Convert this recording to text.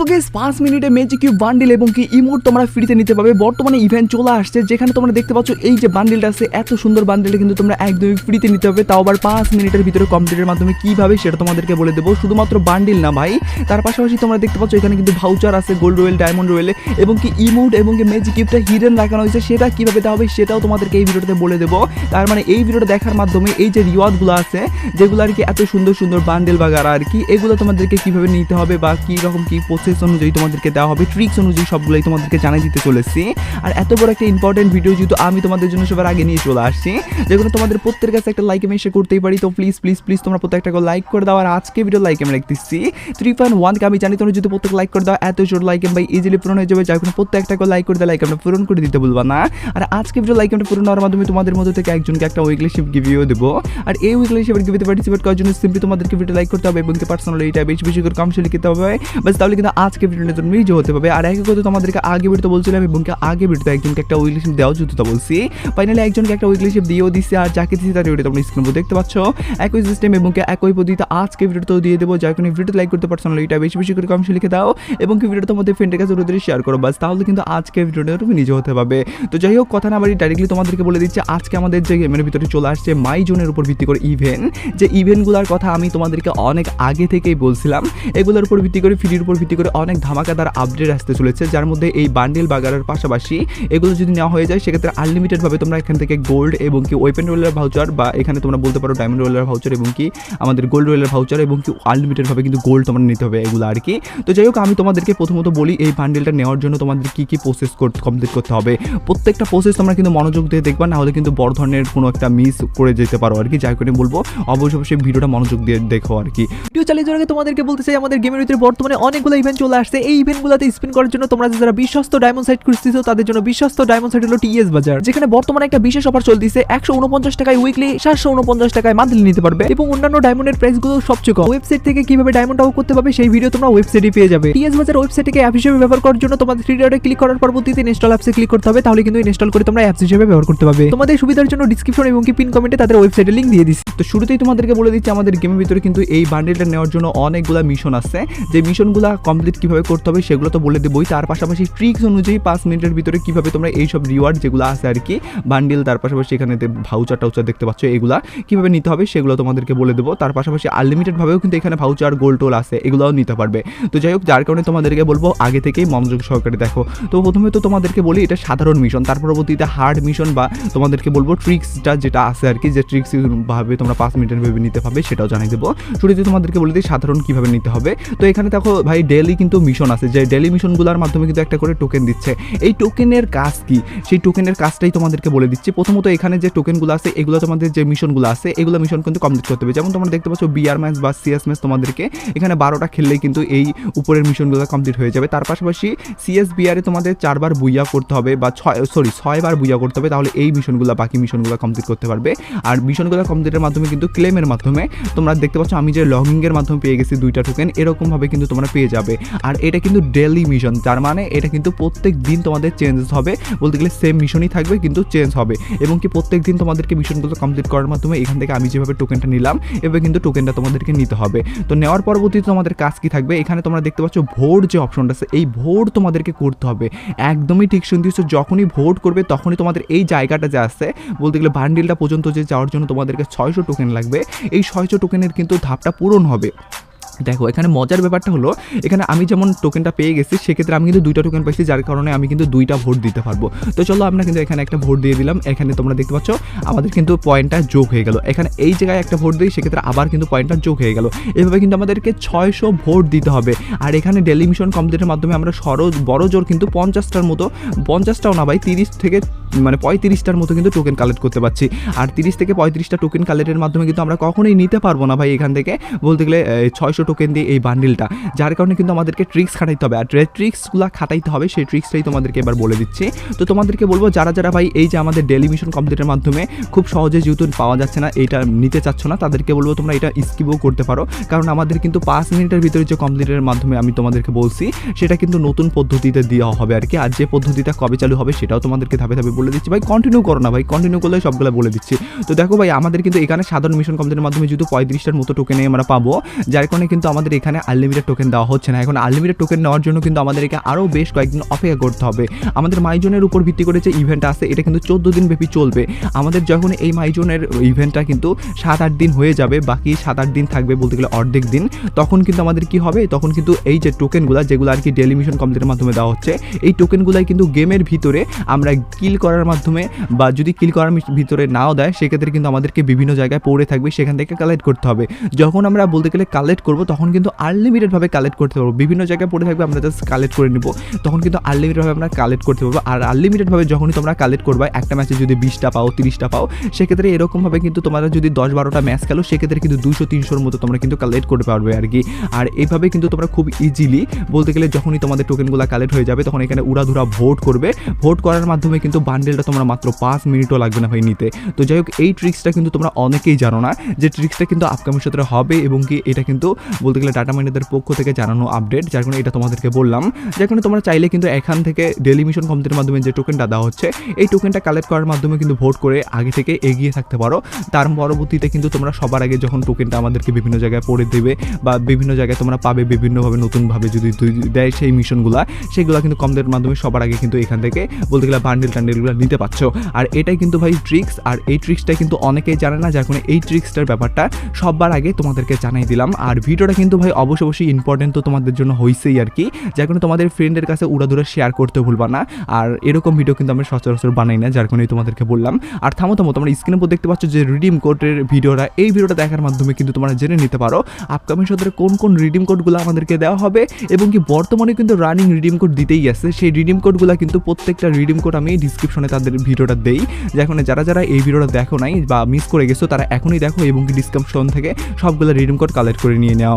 So guess পাঁচ মিনিটে magic cube bundle এবং কি ইমোট তোমরা ফ্রিতে নিতে পারবে। বর্তমানে ইভেন্ট চলে আসছে, যেখানে তোমরা দেখতে পাচ্ছ এই যে বান্ডিলটা আছে, এত সুন্দর বান্ডিলটা কিন্তু তোমরা একদমই ফ্রিতে নিতে হবে তাও আবার পাঁচ মিনিটের ভিতরে কমপ্লিটের মাধ্যমে কীভাবে সেটা তোমাদেরকে বলে দেবো। শুধুমাত্র বান্ডিল না ভাই, তার পাশাপাশি তোমরা দেখতে পাচ্ছ এখানে কিন্তু ভাউচার আছে গোল্ড রয়েল ডায়মন্ড রয়েলে এবং কি ইমোট এবং কি ম্যাজিক কিউবটা হিডেন রাখানো হয়েছে, সেটা কীভাবে দেওয়া হবে সেটাও তোমাদেরকে এই ভিডিওতে বলে দেবো। তার মানে এই ভিডিওটা দেখার মাধ্যমে এই যে রিওয়ার্ডগুলো আছে, যেগুলো আর কি এত সুন্দর সুন্দর বান্ডেল বাগারা আর কি, এগুলো তোমাদেরকে কীভাবে নিতে হবে বা কি রকম কি প্রসেস অনুযায়ী তোমাদেরকে দেওয়া হবে ট্রিক্স অনুযায়ী সবগুলোই তোমাদেরকে জানিয়ে দিতে চলেছি। আর এত বড় একটা ইম্পর্টেন্ট ভিডিও যেহেতু আমি তোমাদের জন্য সবার আগে নিয়ে চলে আসছি যেগুলো তোমাদের প্রত্যেকের কাছে একটা লাইক আমি এসে করতেই পারি, তো প্লিজ প্লিজ প্লিজ তোমরা প্রত্যেকটা লাইক করে দাও। আর আজকে ভিডিও লাইক আমি রাখতেছি থ্রি পয়েন্ট ওয়ানকে আমি জানি তোমরা যদি প্রত্যেক লাইক করে দাও, এত জোর লাইক ভাই ইজিলি পূরণ হয়ে যাবে, যার কোনো প্রত্যেকটা লাইক করে দাও লাইক আমরা পূরণ করে দিতে বলবা না। আর আজকে ভিডিও লাইক আমরা পূরণ হওয়ার মাধ্যমে তোমাদের মধ্যে থেকে একজনকে একটা উইকলি শিপ গিভিও দেবো। আর এই উইকলি শিপের গিভিতে পার্টিসিপেট করার জন্য সিম্পলি তোমাদেরকে ভিডিও লাইক করতে হবে, এবং পার্সোনালি এটা বেশি বেশি করে কমসে লিখতে হবে। বাস তাহলে কিন্তু আজকে ভিডিওটা তুমি নিজে হতে পারবে। আর একই কথা তোমাদেরকে আগে ভিডিওতে বলছিলাম এবং কি আগে ভিডিওতে একজনকে একটা উইকলি শিপ দেওয়া যেত বলছি। ফাইনালি একজনকে একটা উইকলি শিপ দিয়েও দিচ্ছে আর যাকে দিচ্ছি তার ভিডিও তোমরা স্ক্রিন দেখতে পাচ্ছ? একই সিস্টেম এবং কি একই পদ্ধতিতে আজকে ভিডিওতেও দিয়ে দেবো। যার কোনো ভিডিওতে লাইক করতে পার্সোনালি এটা বেশি বেশি করে কমসে লিখে দাও এবং কি ভিডিওটা তোমাদের ফ্রেন্ডের কাছে রোদে শেয়ার করো। বাস তাহলে কিন্তু আজকে ভিডিওটা তুমি নিজে হতে পারবে। তো যাই হোক, কথা না বাড়ি ডাইরেক্টলি তোমাদেরকে বলে দিচ্ছে, আজকে আমাদের যে গেমের ভিতরে চলে আসছে মাই জোনের উপর ভিত্তি করে ইভেন্ট যে ইভেন্টগুলোর কথা আমি তোমাদেরকে অনেক আগে থেকেই বলছিলাম, এগুলোর উপর ভিত্তি করে ফ্রির উপর ভিত্তি করে অনেক ধামাকাদার আপডেট আসতে চলেছে, যার মধ্যে এই বান্ডেল বাগারের পাশাপাশি এগুলো যদি নেওয়া হয়ে যায়, সেক্ষেত্রে আনলিমিটেডভাবে তোমরা এখান থেকে গোল্ড এবং কি ওয়েপেন রোলার ভাউচার বা এখানে তোমরা বলতে পারো ডায়মন্ড রোলার ভাউচার এবং কি আমাদের গোল্ড রোলার ভাউচার এবং কি আনলিমিটেডভাবে কিন্তু গোল্ড তোমরা নিতে হবে এগুলো আর কি। তো যাই হোক, আমি তোমাদেরকে প্রথমত বলি এই বান্ডেলটা নেওয়ার জন্য তোমাদের কি কি প্রসেস কমপ্লিট করতে হবে। প্রত্যেকটা প্রসেস তোমরা কিন্তু মনোযোগ দিয়ে দেখবা, না হলে কিন্তু বড় ধরনের কোনো একটা মিস করে যেতে পারো আর কি যাই করে বলব অবশ্যই অবশ্যই ভিডিওটা মনোযোগ দিয়ে দেখো আর কি। ভিডিও চালিয়ে তোমাদেরকে বলতে চাই, আমাদের গেমের ভিতরে বর্তমানে অনেকগুলো চলে আসছে। এই ইভেন্টগুলোতে স্পিন করার জন্য তোমরা যারা বিশ্বস্ত ডায়মন্ড সাইট খুঁজতেছো, তাদের জন্য বিশ্বস্ত ডায়মন্ড সাইট হলো টিএস বাজার যেখানে বর্তমানে একটা বিশেষ অফার চলতেছে। একশো উনপঞ্চাশ টাকায় উইকলি সাতশো উনপঞ্চাশ টাকায় মান্থলি নিতে পারবে এবং অন্যান্য ডায়মন্ডের প্রাইসগুলো সবচেয়ে কম। ওয়েবসাইট থেকে কীভাবে ডায়মন্ড আউট করতে পারবে সেই ভিডিও তোমরা ওয়েবসাইটে পেয়ে যাবে। টিএস বাজার ওয়েবসাইটকে অ্যাপ হিসেবে ব্যবহার করার জন্য তোমাদের থ্রি ডটে ক্লিক করার পরবর্তীতে ইনস্টল অ্যাপসে ক্লিক করতে হবে, তাহলে কিন্তু ইনস্টল করে তোমরা অ্যাপস হিসেবে ব্যবহার করতে পারবে। তোমাদের সুবিধার জন্য ডিসক্রিপশন এবং কি পিন কমেন্টে তাদের ওয়েবসাইটের লিঙ্ক দিয়ে দিচ্ছি তো শুরুতেই তোমাদেরকে বলে দিচ্ছি, আমাদের গেমের ভিতরে কিন্তু এই বান্ডেলটা নেওয়ার জন্য অনেকগুলো মিশন আছে। যে মিশনগুলো কমপ্লিট কীভাবে করতে হবে সেগুলো তো বলে দেবই। তার পাশাপাশি ট্রিক্স অনুযায়ী পাঁচ মিনিটের ভিতরে কীভাবে তোমরা এই সব রিওয়ার্ড যেগুলো আছে আর কি বান্ডিল তার পাশাপাশি এখানে ভাউচার টাউচার দেখতে পাচ্ছ, এগুলো কীভাবে নিতে হবে সেগুলো তোমাদেরকে বলে দেবো। তার পাশাপাশি আনলিমিটেডভাবেও কিন্তু এখানে ভাউচার গোল টোল আছে, এগুলোও নিতে পারবে। তো যাই হোক, যার কারণে তোমাদেরকে বলব, আগে থেকেই মনোযোগ সহকারে দেখো। তো প্রথমে তো তোমাদেরকে বলি, এটা সাধারণ মিশন তার পরবর্তীতে হার্ড মিশন বা তোমাদেরকে বলব ট্রিক্সটা যেটা আছে আর কি, যে ট্রিক্স ভাবে তোমরা পাঁচ মিনিটের ভেবে নিতে পারবে সেটাও জানিয়ে দেবো। শুরুতে তোমাদেরকে বলে দিই, সাধারণ কীভাবে নিতে হবে। তো এখানে দেখো ভাই ডেলি কিন্তু মিশন আছে, যে ডেলি মিশনগুলোর মাধ্যমে কিন্তু একটা করে টোকেন দিচ্ছে। এই টোকেনের কাজ কি? সেই টোকেনের কাজটাই তোমাদেরকে বলে দিচ্ছি। প্রথমত এখানে যে টোকেনগুলো আছে, এগুলো তোমাদের যে মিশনগুলো আছে, এগুলো মিশন কিন্তু কমপ্লিট করতে হবে। যেমন তোমরা দেখতে পাচ্ছ বিআর ম্যাচ বা সিএস ম্যাচ তোমাদেরকে এখানে বারোটা খেললেই কিন্তু এই উপরের মিশনগুলো কমপ্লিট হয়ে যাবে। তার পাশাপাশি সিএস বিআরে তোমাদের চারবার বুইয়া করতে হবে বা ছয় সরি ছয়বার বুইয়া করতে হবে, তাহলে এই মিশনগুলো বাকি মিশনগুলো কমপ্লিট করতে পারবে। আর মিশনগুলো কমপ্লিটের মাধ্যমে কিন্তু ক্লেমের মাধ্যমে তোমরা দেখতে পাচ্ছ, আমি যে লগিংয়ের মাধ্যমে পেয়ে গেছি দুইটা টোকেন এরকমভাবে কিন্তু তোমরা পেয়ে যাবে। আর এটা কিন্তু ডেলি মিশন তার মানে এটা কিন্তু প্রত্যেক দিন তোমাদের চেঞ্জ হবে। বলতে গেলে সেম মিশনই থাকবে, কিন্তু চেঞ্জ হবে। এবং কি প্রত্যেক দিন তোমাদেরকে মিশনগুলো কমপ্লিট করার মাধ্যমে এখান থেকে আমি যেভাবে টোকেনটা নিলাম, এভাবে কিন্তু টোকেনটা তোমাদেরকে নিতে হবে। তো নেওয়ার পরবর্তীতে তোমাদের কাজ কি থাকবে? এখানে তোমরা দেখতে পাচ্ছ ভোট যে অপশনটা আছে, এই ভোট তোমাদেরকে করতে হবে। একদমই ঠিক শুনতেছ, যখনই ভোট করবে তখনই তোমাদের এই জায়গাটা যে আছে, বলতে গেলে বান্ডিলটা পর্যন্ত যে যাওয়ার জন্য তোমাদেরকে ছয়শো টোকেন লাগবে, এই ছয়শো টোকেনের কিন্তু ধাপটা পূরণ হবে। দেখো, এখানে মজার ব্যাপারটা হলো, এখানে আমি যেমন টোকেনটা পেয়ে গেছি, সেক্ষেত্রে আমি কিন্তু দুইটা টোকেন পাইছি, যার কারণে আমি কিন্তু দুইটা ভোট দিতে পারব। তো চলো আমরা কিন্তু এখানে একটা ভোট দিয়ে দিলাম, এখানে তোমরা দেখতে পাচ্ছ, আমাদের কিন্তু পয়েন্টটা যোগ হয়ে গেল। এখানে এই জায়গায় একটা ভোট দিই, সেক্ষেত্রে আবার কিন্তু পয়েন্টটা যোগ হয়ে গেল। এভাবে কিন্তু আমাদেরকে ছয়শো ভোট দিতে হবে। আর এখানে ডেলি মিশন কমপ্লিটের মাধ্যমে আমরা সর, বড় জোর কিন্তু পঞ্চাশটার মতো, পঞ্চাশটাও না ভাই, তিরিশ থেকে মানে পঁয়ত্রিশটার মতো কিন্তু টোকেন কালেক্ট করতে পারছি। আর তিরিশ থেকে পঁয়ত্রিশটা টোকেন কালেক্টের মাধ্যমে কিন্তু আমরা কখনোই নিতে পারব না ভাই এখান থেকে। বলতে গেলে ছয়শো টোকেন দিয়ে এই বান্ডিলটা যার কারণে কিন্তু আমাদেরকে ট্রিক্স খাটাইতে হবে। আর ট্রিক্সগুলো খাটাইতে হবে, সেই ট্রিক্সটাই তোমাদেরকে এবার বলে দিচ্ছি। তো তোমাদেরকে বলব, যারা যারা ভাই এই যে আমাদের ডেলি মিশন কমপ্লিটের মাধ্যমে খুব সহজে যেহেতু পাওয়া যাচ্ছে না এটা নিতে চাচ্ছ না, তাদেরকে বলব তোমরা এটা স্কিপও করতে পারো। কারণ আমাদের কিন্তু পাঁচ মিনিটের ভিতরে যে কমপ্লিটের মাধ্যমে আমি তোমাদেরকে বলছি, সেটা কিন্তু নতুন পদ্ধতিতে দেওয়া হবে আর কি আর যে পদ্ধতিটা কবে চালু হবে, সেটাও তোমাদেরকে ধাপে ধাপে বলে দিচ্ছি। ভাই কন্টিনিউ করো না ভাই কন্টিনিউ করলে সবগুলো বলে দিচ্ছি। তো দেখো ভাই, আমাদের কিন্তু এখানে সাধারণ মিশন কমপ্লিটের মাধ্যমে যেহেতু পঁয়ত্রিশটার মতো টোকেনে আমরা পাবো, যার কারণে কিন্তু আমাদের এখানে আনলিমিটেড টোকেন দেওয়া হচ্ছে না। এখন আনলিমিটেড টোকেন নেওয়ার জন্য কিন্তু আমাদেরকে আরও বেশ কয়েকদিন অপেক্ষা করতে হবে। আমাদের মাইজনের উপর ভিত্তি করে যে ইভেন্ট আছে, এটা কিন্তু চোদ্দ দিন ব্যাপী চলবে। আমাদের যখন এই মাইজনের ইভেন্টটা কিন্তু সাত আট দিন হয়ে যাবে, বাকি সাত আট দিন থাকবে বলতে গেলে অর্ধেক দিন, তখন কিন্তু আমাদের কি হবে? তখন কিন্তু এই যে টোকেনগুলো যেগুলো আর কি ডেলি মিশন কমপ্লিটের মাধ্যমে দেওয়া হচ্ছে, এই টোকেনগুলাই কিন্তু গেমের ভিতরে আমরা কিল করার মাধ্যমে বা যদি কিল করার ভিতরে নাও দেয়, সেক্ষেত্রে কিন্তু আমাদেরকে বিভিন্ন জায়গায় পড়ে থাকবে, সেখান থেকে কালেক্ট করতে হবে। যখন আমরা বলতে গেলে কালেক্ট করব, তখন কিন্তু আনলিমিটেডভাবে কালেক্ট করতে পারব। বিভিন্ন জায়গায় পড়ে থাকবে, আমরা জাস্ট কালেক্ট করে নিব। তখন কিন্তু আনলিমিটেডভাবে আমরা কালেক্ট করতে পারব। আর আনলিমিটেডভাবে যখনই তোমরা কালেক্ট করবে, একটা ম্যাচে যদি বিশটা পাও, তিরিশটা পাও, সেক্ষেত্রে এরকমভাবে কিন্তু তোমরা যদি দশ বারোটা ম্যাচ খেলো, সেক্ষেত্রে কিন্তু দুশো তিনশোর মতো তোমরা কিন্তু কালেক্ট করতে পারবে আর কি। আর এইভাবে কিন্তু তোমরা খুব ইজিলি বলতে গেলে যখনই তোমাদের টোকেনগুলো কালেক্ট হয়ে যাবে, তখন এখানে উড়াধুরা ভোট করবে। ভোট করার মাধ্যমে কিন্তু বান্ডেলটা তোমরা মাত্র পাঁচ মিনিটও লাগবে না ভাই নিতে। তো যাই হোক, এই ট্রিক্সটা কিন্তু তোমরা অনেকেই জানো না। যে ট্রিক্সটা কিন্তু আপকামিং সত্রে হবে এবং কি এটা কিন্তু বলতে গেলে ডাটা মাইনারদের পক্ষ থেকে জানানো আপডেট যার কারণে এটা তোমাদেরকে বললাম। যার কারণে তোমরা চাইলে কিন্তু এখান থেকে ডেলি মিশন কমপ্লিটের মাধ্যমে যে টোকেনটা দেওয়া হচ্ছে, এই টোকেনটা কালেক্ট করার মাধ্যমে কিন্তু ভোট করে আগে থেকে এগিয়ে থাকতে পারো। তার পরবর্তীতে কিন্তু তোমরা সবার আগে যখন টোকেনটা আমাদেরকে বিভিন্ন জায়গায় পড়ে দেবে বা বিভিন্ন জায়গায় তোমরা পাবে বিভিন্নভাবে, নতুনভাবে যদি দেয় সেই মিশনগুলা সেগুলো কিন্তু কমদের মাধ্যমে সবার আগে কিন্তু এখান থেকে বলতে গেলে বান্ডেল টান্ডেলগুলো নিতে পারছ। আর এটাই কিন্তু ভাই ট্রিক্স আর এই ট্রিক্সটা কিন্তু অনেকেই জানে না, যার কারণে এই ট্রিক্সটার ব্যাপারটা সবার আগে তোমাদেরকে জানাই দিলাম। আর ভিডিওটা কিন্তু ভাই অবশ্যই অবশ্যই ইম্পর্টেন্ট তো তোমাদের জন্য হয়েছেই আর কি। যার কারণে তোমাদের ফ্রেন্ডের কাছে উড়াধুরা শেয়ার করতে ভুলবা না। আর এরকম ভিডিও কিন্তু আমরা সচরাচর বানাই না, যার কারণে তোমাদেরকে বললাম। আর থামো থামো, তোমরা স্ক্রিনের উপর দেখতে পাচ্ছ যে রিডিম কোডের ভিডিওটা, এই ভিডিওটা দেখার মাধ্যমে কিন্তু তোমরা জেনে নিতে পারো আপকামিং সদরে কোন কোন রিডিম কোডগুলো আমাদেরকে দেওয়া হবে এবং কি বর্তমানে কিন্তু রানিং রিডিম কোড দিতেই আছে। সেই রিডিম কোডগুলো কিন্তু প্রত্যেকটা রিডিম কোড আমি ডিসক্রিপশনে তাদের ভিডিওটা দেই। যেখানে যারা যারা এই ভিডিওটা দেখো নাই বা মিস করে গেছো, তারা এখনই দেখো এবং ডিসক্রিপশন থেকে সবগুলো রিডিম কোড কালেক্ট করে নিয়ে নেওয়া